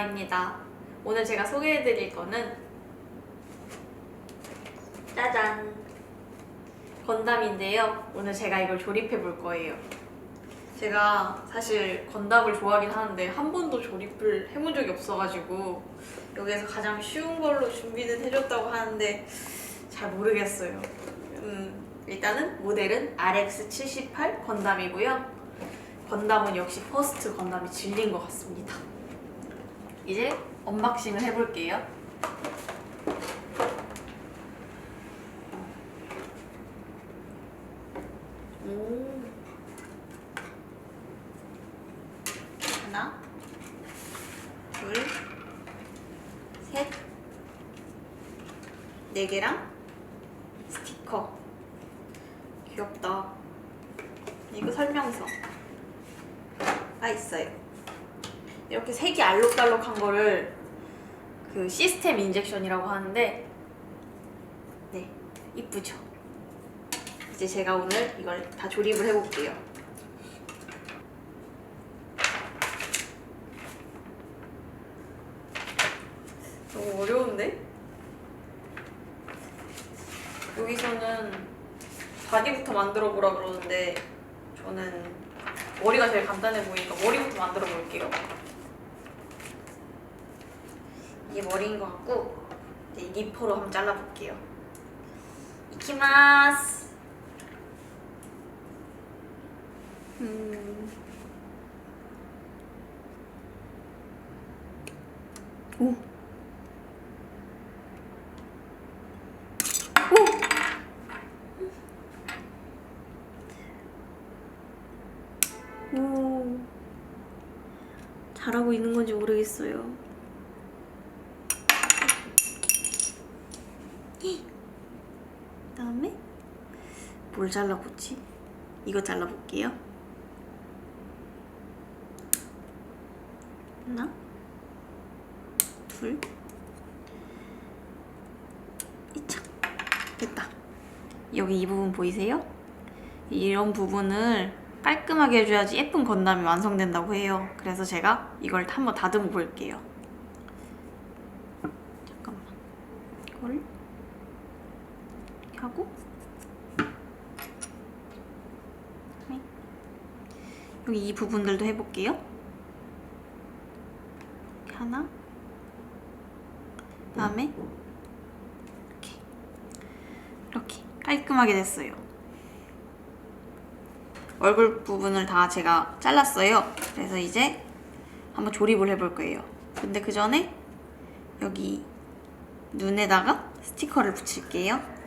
건프라입니다. 오늘 제가 소개해드릴 거는 짜잔 건담인데요. 오늘 제가 이걸 조립해 볼 거예요. 제가 사실 건담을 좋아하긴 하는데 한 번도 조립을 해본 적이 없어가지고 여기에서 가장 쉬운 걸로 준비는 해줬다고 하는데 잘 모르겠어요. 음, 일단은 모델은 RX78 건담이고요. 건담은 역시 퍼스트 건담이 질린 것 같습니다. 이제 언박싱을 해볼게요. 오. 하나, 둘, 셋, 네 개랑 스티커. 귀엽다. 이거 설명서. 가 있어요. 이렇게 색이 알록달록한 거를 그 시스템 인젝션이라고 하는데 네 이쁘죠. 이제 제가 오늘 이걸 다 조립을 해볼게요. 너무 어려운데? 여기서는 바디부터 만들어 보라 그러는데 저는 머리가 제일 간단해 보이니까 머리부터 만들어 볼게요. 이게 머리인 것 같고 이제 이 니퍼로 한번 잘라볼게요. 이키마스. 음. 오. 오. 오. 잘하고 있는 건지 모르겠어요. 그다음에 뭘 잘라보지? 이거 잘라볼게요. 하나, 둘, 이차 됐다. 여기 이 부분 보이세요? 이런 부분을 깔끔하게 해줘야지 예쁜 건담이 완성된다고 해요. 그래서 제가 이걸 한번 다듬어 볼게요. 잠깐만. 이걸 하고 네. 여기 이 부분들도 해볼게요. 하나 다음에 이렇게 이렇게 깔끔하게 됐어요. 얼굴 부분을 다 제가 잘랐어요. 그래서 이제 한번 조립을 해볼 거예요. 근데 그 전에 여기 눈에다가 스티커를 붙일게요.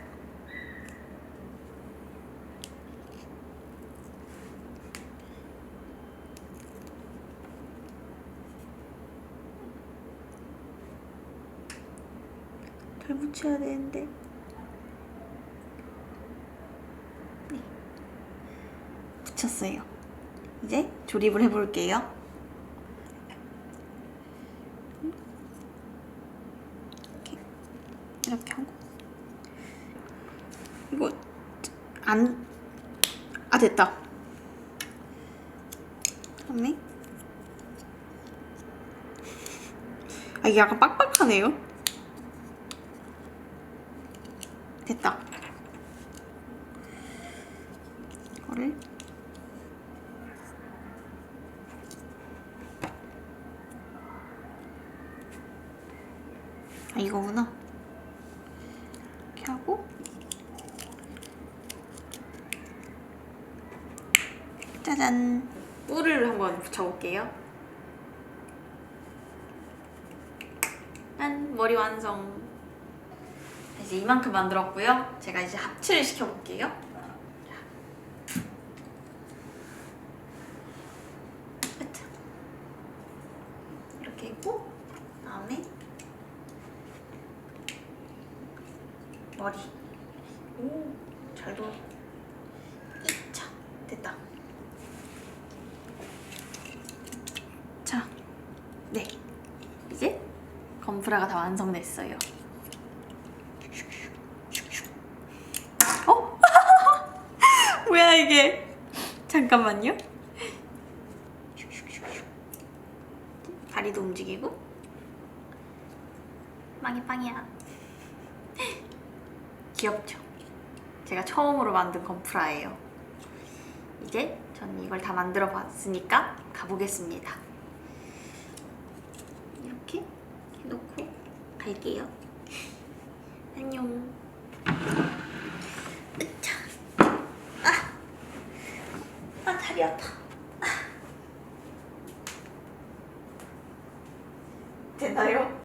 붙여야 되는데. 붙였어요. 이제 조립을 해볼게요. 이렇게 이렇게 하고 이거 안 아 됐다. 다음에 아 이게 약간 빡빡하네요. 됐다. 이거를 아 이거구나. 이렇게 하고 짜잔. 뿔을 한번 붙여볼게요. 짠 머리 완성 이제 이만큼 만들었고요 제가 이제 합체를 시켜볼게요 끝. 이렇게 있고 다음에 머리. 오, 잘 돌아. 이차 됐다. 자, 네. 이제 건프라가 다 완성됐어요. 어? 이게? 잠깐만요. 다리도 움직이고 빵이 빵이야. 귀엽죠? 제가 처음으로 만든 건프라예요. 이제 전 이걸 다 만들어 봤으니까 가보겠습니다. 이렇게 해놓고 갈게요. 안녕. 으차. 아, 아 다리 아파. 아. 됐나요?